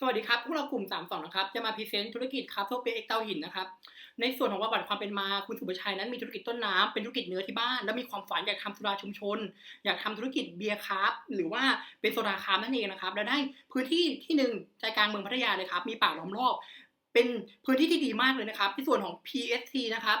สวัสดีครับ พวกเรากลุ่ม 32 นะครับ จะมาพรีเซนต์ธุรกิจคาเฟ่เปียเอ็กเตาหินนะครับ ในส่วนของประวัติความเป็นมาคุณสุประชัยนั้นมีธุรกิจต้นน้ำเป็นธุรกิจเนื้อที่บ้าน แล้วมีความฝันอยากทำสุราชุมชน อยากทำธุรกิจเบียร์คาฟต์หรือว่าเป็นโซดาคาฟต์นั่นเองนะครับ แล้วได้พื้นที่ที่หนึ่งใจกลางเมืองพัทยาเลยครับ มีป่าล้อมรอบ เป็นพื้นที่ที่ดีมากเลยนะครับในส่วนของ PSC นะครับ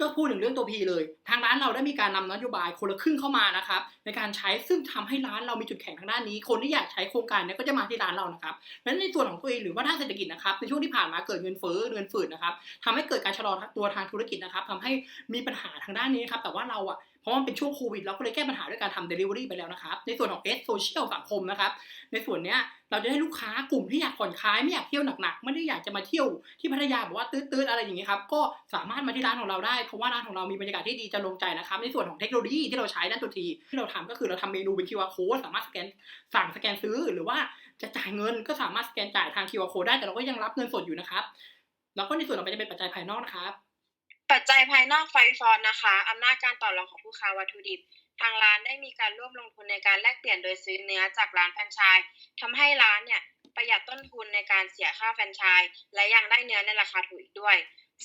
ก็พูดถึงเรื่องตัว P เลย ทางร้านเราได้มีการนำนโยบายคนละครึ่งเข้ามานะครับในการใช้ซึ่งทำให้ร้านเรามีจุดแข็งทางด้านนี้ คนที่อยากใช้โครงการเนี้ก็จะมาที่ร้านเรานะครับและในส่วนของตัวเองหรือว่าด้านเศรษฐกิจนะครับในช่วงที่ผ่านมาเกิดเงินเฟ้อเงินฝืดนะครับทำให้เกิดการชะลอตัวทางธุรกิจนะครับทำให้มีปัญหาทางด้านนี้ครับแต่ว่าเราอะ เพราะว่ามันเป็นช่วงโควิดเราก็เลยแก้ปัญหาด้วยการทำ Delivery ไปแล้วนะครับ ในส่วนของ S Social สังคมนะครับ ในส่วนเนี้ยเราจะให้ลูกค้ากลุ่มที่อยากผ่อนคลายไม่อยากเที่ยวหนักๆไม่ได้อยากจะมาเที่ยวที่พัทยาแบบว่าตื้อๆอะไรอย่างนี้ครับก็สามารถมาที่ร้านของเราได้เพราะว่าร้านของเรามีบรรยากาศที่ดีจะลงใจนะครับ ในส่วนของเทคโนโลยีที่เราใช้ด้านตัวทีที่เราทำก็คือเราทำเมนูเป็น QR code สามารถสแกนสั่งสแกนซื้อหรือว่าจะจ่ายเงินก็สามารถสแกนจ่ายทาง QR code ได้แต่เราก็ยังรับเงินสดอยู่นะครับแล้วก็ในส่วนต่อไปจะเป็นปัจจัยภายนอกนะครับ ปัจจัยภายนอกไฟฟอนนะคะอำนาจการต่อรองของผู้ค้าวัตถุดิบ ทางร้านได้มีการร่วมลงทุนในการแลกเปลี่ยนโดยซื้อเนื้อจากร้านแฟรนไชส์ทำให้ร้านเนี่ยประหยัดต้นทุนในการเสียค่าแฟรนไชส์และยังได้เนื้อในราคาถูกอีกด้วย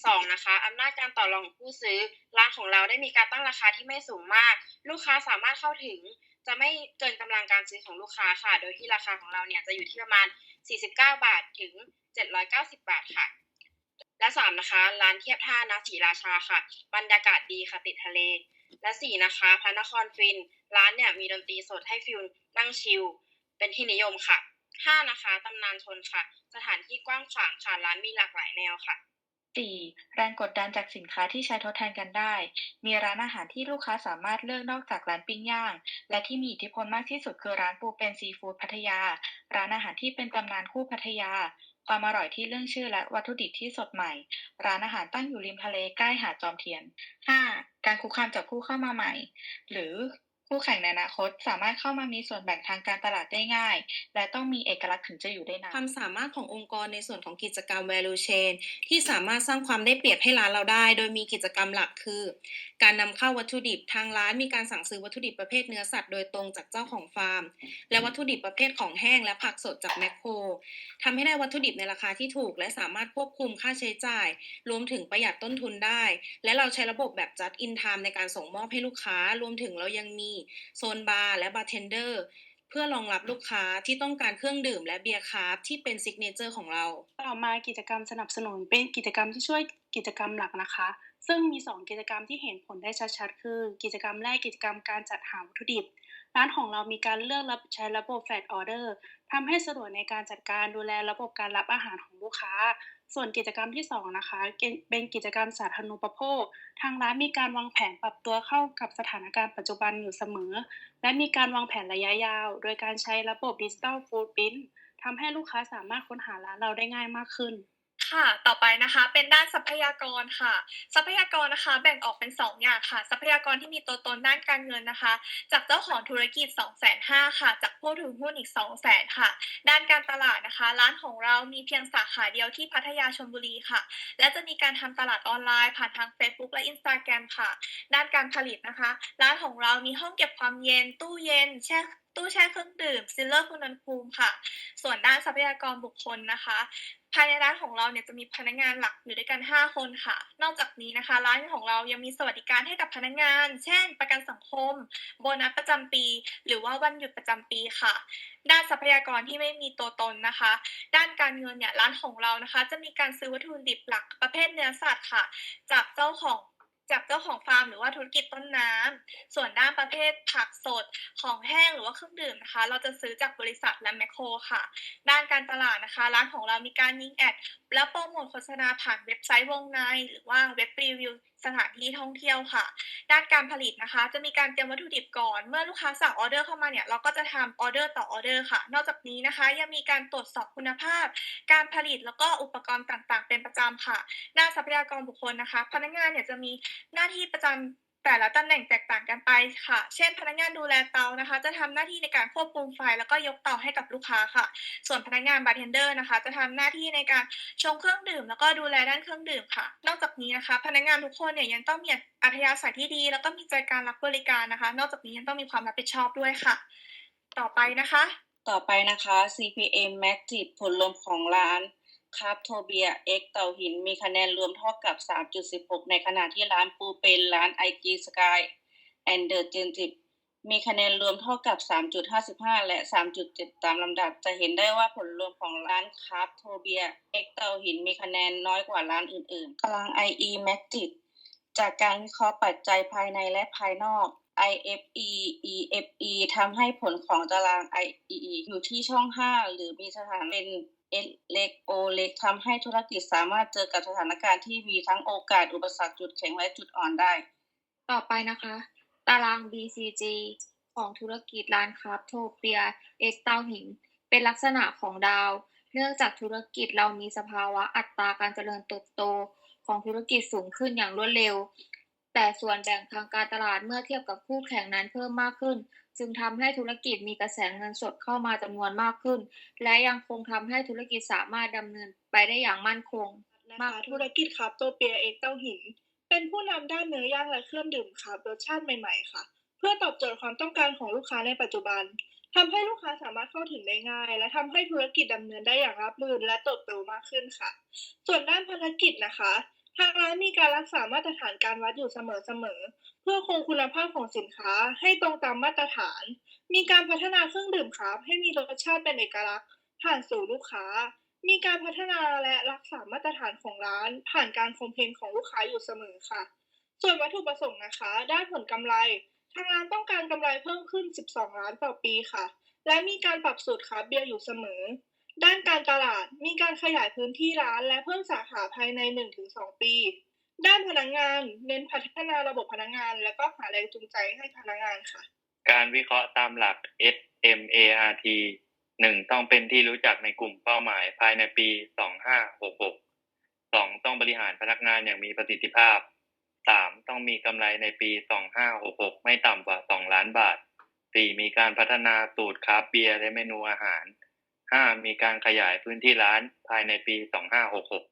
สองนะคะอำนาจการต่อรองของผู้ซื้อ ร้านของเราได้มีการตั้งราคาที่ไม่สูงมาก ลูกค้าสามารถเข้าถึง จะไม่เกินกำลังการซื้อของลูกค้าค่ะ โดยที่ราคาของเราเนี่ยจะอยู่ที่ประมาณ 49 บาทถึง 790 บาทค่ะ และสามนะคะร้านเทียบท่านะศรีราชาค่ะ บรรยากาศดีค่ะติดทะเล และสี่นะคะพระนครฟิน ร้านเนี่ยมีดนตรีสดให้ฟิลนั่งชิลเป็นที่นิยมค่ะห้านะคะตำนานชนค่ะ สถานที่กว้างขวางค่ะร้านมีหลากหลายแนวค่ะ 4. แรงกดดันจากสินค้าที่ใช้ทดแทนกันได้ มีร้านอาหารที่ลูกค้าสามารถเลือกนอกจากร้านปิ้งย่าง และที่มีอิทธิพลมากที่สุดคือร้านปูเป็นซีฟู้ดพัทยา ร้านอาหารที่เป็นตำนานคู่พัทยา ความอร่อยที่เรื่องชื่อและวัตถุดิบที่สดใหม่ ร้านอาหารตั้งอยู่ริมทะเลใกล้หาดจอมเทียน 5. การคุกคามจากผู้เข้ามาใหม่ หรือ คู่แข่งในอนาคตสามารถเข้ามามีส่วนแบ่งทางการตลาดได้ง่าย และต้องมีเอกลักษณ์ถึงจะอยู่ได้นานความสามารถขององค์กรในส่วนของกิจกรรม value chain ที่สามารถสร้างความได้เปรียบให้ร้านเราได้ โดยมีกิจกรรมหลักคือ การนำเข้าวัตถุดิบทางร้านมีการสั่งซื้อวัตถุดิบประเภทเนื้อสัตว์โดยตรงจากเจ้าของฟาร์ม และวัตถุดิบประเภทของแห้งและผักสดจากแมคโครทำให้ได้วัตถุดิบในราคาที่ถูก และสามารถควบคุมค่าใช้จ่าย รวมถึงประหยัดต้นทุนได้ และเราใช้ระบบแบบ just in time ในการส่งมอบให้ลูกค้ารวมถึงเรายังมีโซนบาร์และบาร์เทนเดอร์เพื่อรองรับลูกค้าที่ต้องการเครื่องดื่มและเบียร์คาฟต์ที่เป็นซิกเนเจอร์ของเรา ต่อมากิจกรรมสนับสนุนเป็นกิจกรรมที่ช่วยกิจกรรมหลักนะคะ ซึ่งมี 2 กิจกรรมที่เห็นผลได้ชัดๆ คือ กิจกรรมแรกกิจกรรมการจัดหาวัตถุดิบ ร้านของเรามีการเลือกรับใช้ระบบแฟลตออเดอร์ทำให้สะดวกในการจัดการดูแลระบบการรับอาหารของลูกค้า ส่วนกิจกรรมที่สองนะคะเป็นกิจกรรมสาธารณูปโภค ทางร้านมีการวางแผนปรับตัวเข้ากับสถานการณ์ปัจจุบันอยู่เสมอ และมีการวางแผนระยะยาว โดยการใช้ระบบดิจิตอลฟู o ด p ิ i ทำให้ลูกค้าสามารถค้นหาร้านเราได้ง่ายมากขึ้น ค่ะ ต่อไปนะคะเป็นด้านทรัพยากรค่ะ ทรัพยากรนะคะ แบ่งออกเป็น 2 อย่างค่ะ ทรัพยากรที่มีตัวตนด้านการเงินนะคะ จากเจ้าของธุรกิจ 2 5 0 0 0ค่ะ จากผู้ถือหุ้นอีก 2 0 0 0 0 0ค่ะ ด้านการตลาดนะคะ ร้านของเรามีเพียงสาขาเดียวที่พัทยาชลบุรีค่ะ และจะมีการทำตลาดออนไลน์ ผ่านทาง Facebook และ Instagram ค่ะ ด้านการผลิตนะคะ ร้านของเรามีห้องเก็บความเย็น ตู้เย็นแช่ ตู้แช่เครื่องดื่มซิลเลอร์คุณนันภูมิค่ะ ส่วนด้านทรัพยากรบุคคลนะคะ ภายในร้านของเราเนี่ยจะมีพนักงานหลักอยู่ด้วยกัน 5 คนค่ะ นอกจากนี้นะคะ ร้านของเรายังมีสวัสดิการให้กับพนักงาน เช่น ประกันสังคม โบนัสประจำปี หรือว่าวันหยุดประจำปีค่ะ ด้านทรัพยากรที่ไม่มีตัวตนนะคะ ด้านการเงินเนี่ยร้านของเรานะคะ จะมีการซื้อวัตถุดิบหลักประเภทเนื้อสัตว์ค่ะ จากเจ้าของ จากเจ้าของฟาร์มหรือว่าธุรกิจต้นน้ำส่วนด้านประเภทผักสดของแห้งหรือว่าเครื่องดื่มนะคะ เราจะซื้อจากบริษัทและแมคโครค่ะ ด้านการตลาดนะคะ ร้านของเรามีการยิงแอด และโปรโมทโฆษณาผ่านเว็บไซต์วงใน หรือว่าเว็บรีวิว สถานที่ท่องเที่ยวค่ะ ด้านการผลิตนะคะ จะมีการเตรียมวัตถุดิบก่อน เมื่อลูกค้าสั่งออเดอร์เข้ามาเนี่ยเราก็จะทำออเดอร์ต่อออเดอร์ค่ะ นอกจากนี้นะคะ ยังมีการตรวจสอบคุณภาพ การผลิตแล้วก็อุปกรณ์ต่างๆ เป็นประจำค่ะด้านทรัพยากรบุคคลนะคะ พนักงานเนี่ยจะมีหน้าที่ประจำ แต่ละตำแหน่งแตกต่างกันไปค่ะ เช่น พนักงานดูแลเตานะคะ จะทำหน้าที่ในการควบคุมไฟ แล้วก็ยกเตาให้กับลูกค้าค่ะ ส่วนพนักงานบาร์เทนเดอร์นะคะ จะทำหน้าที่ในการชงเครื่องดื่ม แล้วก็ดูแลด้านเครื่องดื่มค่ะ นอกจากนี้นะคะ พนักงานทุกคนเนี่ยยังต้องมีอัธยาศัยที่ดี แล้วก็มีใจการรับบริการนะคะ นอกจากนี้ยังต้องมีความรับผิดชอบด้วยค่ะ ต่อไปนะคะ ต่อไปนะคะ CPM Magic ผลรวมของร้าน คาร์บโทเบีย X เต่าหินมีคะแนนรวมเท่ากับ 3.16 ในขณะที่ร้านปูเป็นร้าน IG Sky and the Gen 10มีคะแนนรวมเท่ากับ 3.55 และ 3.7 ตามลำดับ จะเห็นได้ว่าผลรวมของร้านคาร์บโทเบีย X เตาหินมีคะแนนน้อยกว่าร้านอื่นๆตาราง IE Magic จากการวิเคราะห์ปัจจัยภายในและภายนอก IFE EFE ทำให้ผลของตาราง IE อยู่ที่ช่อง 5 หรือมีสถานเป็น S เล็ก O เล็กทำให้ธุรกิจสามารถเจอกับสถานการณ์ที่มีทั้งโอกาสอุปสรรคจุดแข็งและจุดอ่อนได้ ต่อไปนะคะ ตาราง BCG ของธุรกิจร้านคราฟโทเปียเอ็กเตาหิน เป็นลักษณะของดาว เนื่องจากธุรกิจเรามีสภาวะอัตราการเจริญเติบโตของธุรกิจสูงขึ้นอย่างรวดเร็ว แต่ส่วนแบ่งทางการตลาดเมื่อเทียบกับคู่แข่งนั้นเพิ่มมากขึ้น จึงทำให้ธุรกิจมีกระแสเงินสดเข้ามาจำนวนมากขึ้น และยังคงทำให้ธุรกิจสามารถดำเนินไปได้อย่างมั่นคงนะมากคะธุรกิจคราฟโตเปียเอ็กเต้าหิน เป็นผู้นำด้านเนื้อย่างและเครื่องดื่มคราฟรสชาติใหม่ๆค่ะ เพื่อตอบโจทย์ความต้องการของลูกค้าในปัจจุบันทำให้ลูกค้าสามารถเข้าถึงได้ง่าย และทำให้ธุรกิจดำเนินได้อย่างราบรื่นและเติบโตมากขึ้นค่ะ ส่วนด้านภารกิจนะคะ ทางร้านมีการรักษามาตรฐานการวัดอยู่เสมอๆ เพื่อคงคุณภาพของสินค้าให้ตรงตามมาตรฐาน มีการพัฒนาเครื่องดื่มคราฟให้มีรสชาติเป็นเอกลักษณ์ ผ่านสู่ลูกค้า มีการพัฒนาและรักษามาตรฐานของร้าน ผ่านการคอมเพนของลูกค้าอยู่เสมอค่ะ ส่วนวัตถุประสงค์นะคะด้านผลกำไร ทางร้านต้องการกำไรเพิ่มขึ้น 12 ล้านต่อปีค่ะ และมีการปรับสูตรคราเบียร์อยู่เสมอ ด้านการตลาดมีการขยายพื้นที่ร้านและเพิ่มสาขาภายใน 1-2 ปี ด้านพนักงานเน้นพัฒนาระบบพนักงาน และก็หาแรงจูงใจให้พนักงานค่ะ การวิเคราะห์ตามหลัก SMART หนึ่งต้องเป็นที่รู้จักในกลุ่มเป้าหมายภายในปี2566สองต้องบริหารพนักงานอย่างมีประสิทธิภาพสามต้องมีกำไรในปี2566ไม่ต่ำกว่า2ล้านบาทสี่มีการพัฒนาสูตรคราฟเบียร์และเมนูอาหาร ห้ามีการขยายพื้นที่ร้านภายในปี2566กหก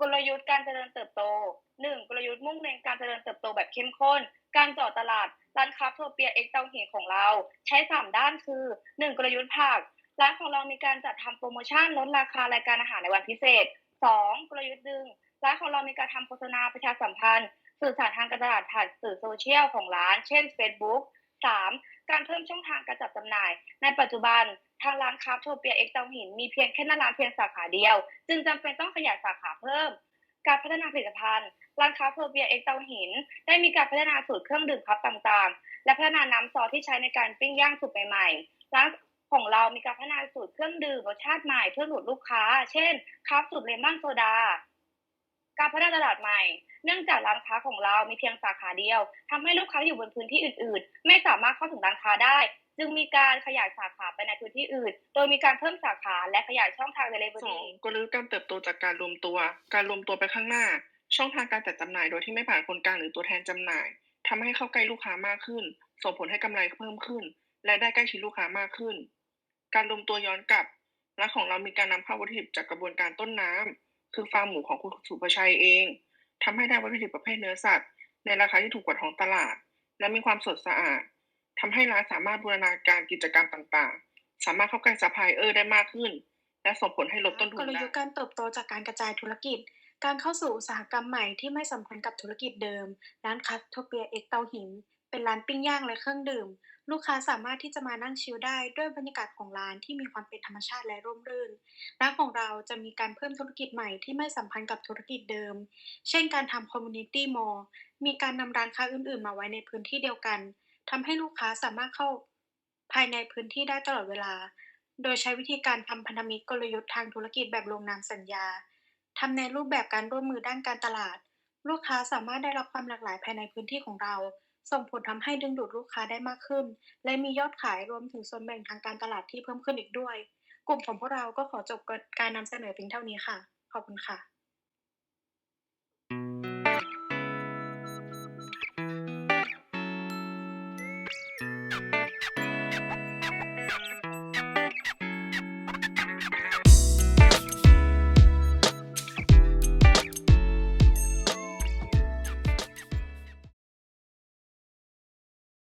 กลยุทธ์การเจริญเติบโต 1. กลยุทธ์มุ่งเน้นการเจริญเติบโตแบบเข้มข้น การเจาะตลาดร้านค้าโทเปียเอ็กเตาหินของเรา ใช้3ด้านคือ 1. กลยุทธ์ผักร้านของเรามีการจัดทำโปรโมชั่นลดราคารายการอาหารในวันพิเศษ 2. กลยุทธ์ดึงร้านของเรามีการทำโฆษณาประชาสัมพันธ์ สื่อสารทางการตลาดผ่านสื่อโซเชียลของร้าน เช่น Facebook 3. การเพิ่มช่องทางการจัดจำหน่าย ในปัจจุบันทางร้านคราโทเปียเอ็กเตาหินมีเพียงแค่หน้าร้านเพียงสาขาเดียว จึงจำเป็นต้องขยายสาขาเพิ่ม การพัฒนาผลิตภัณฑ์ ร้านค้าโทเปียเอ็กเตาหิน ได้มีการพัฒนาสูตรเครื่องดื่มคัพต่างๆ และพัฒนาน้ำซอสที่ใช้ในการปิ้งย่างสูตรใหม่ๆร้านของเรามีการพัฒนาสูตรเครื่องดื่มรสชาติใหม่เพื่อหนุนลูกค้า เช่นคัพสูตรเลมอนโซดา การพัฒนาตลาดใหม่ เนื่องจากร้านค้าของเรามีเพียงสาขาเดียวทำให้ลูกค้าที่อยู่บนพื้นที่อื่น ๆ ไม่สามารถเข้าถึงร้านค้าได้ จึงมีการขยายสาขาไปในพื้นที่อื่น โดยมีการเพิ่มสาขาและขยายช่องทางเดลิเวอสอรี่กลยุทธ์การเติบโตจากการรวมตัว การรวมตัวไปข้างหน้า ช่องทางการจัดจำหน่ายโดยที่ไม่ผ่านคนกลางหรือตัวแทนจำหน่ายทำให้เข้าใกล้ลูกค้ามากขึ้น ส่งผลให้กำไรเพิ่มขึ้น และได้ใกล้ชิดลูกค้ามากขึ้น การรวมตัวย้อนกลับร้านของเรามีการนำเข้าวัตถุดิบจากกระบวนการต้นน้ำ คือฟาร์มหมูของคุณสุภชัยเองทำให้ได้วัตถุดิบประเภทเนื้อสัตว์ ในราคาที่ถูกกว่าท้องตลาด และมีความสดสะอาดทำให้ร้านสามารถบูรณาการกิจกรรมต่างๆ สามารถเข้าใกล้ซัพพลายเออร์ได้มากขึ้น และส่งผลให้ลดต้นทุกนลได้ยุทธ์การเติบโตจากการกระจายธุรกิจ การเข้าสู่อุตสาหกรรมใหม่ที่ไม่สัมพันธ์กับธุรกิจเดิม ร้านคัสโทเปียเอ็กเตาหิน เป็นร้านปิ้งย่างและเครื่องดื่ม ลูกค้าสามารถที่จะมานั่งชิลได้ด้วยบรรยากาศของร้านที่มีความเป็นธรรมชาติและร่มรื่น ร้านของเราจะมีการเพิ่มธุรกิจใหม่ที่ไม่สัมพันธ์กับธุรกิจเดิม เช่นการทำคอมมูนิตี้มอลล์มีการนำร้านค้าอื่นๆ มาไว้ในพื้นที่เดียวกันทำให้ลูกค้าสามารถเข้าภายในพื้นที่ได้ตลอดเวลา โดยใช้วิธีการทำพันธมิตรกลยุทธ์ทางธุรกิจแบบลงนามสัญญาทำในรูปแบบการร่วมมือด้านการตลาด ลูกค้าสามารถได้รับความหลากหลายภายในพื้นที่ของเรา ส่งผลทำให้ดึงดูดลูกค้าได้มากขึ้น และมียอดขายรวมถึงส่วนแบ่งทางการตลาดที่เพิ่มขึ้นอีกด้วย กลุ่มของพวกเราก็ขอจบการนำเสนอเพียงเท่านี้ค่ะ ขอบคุณค่ะ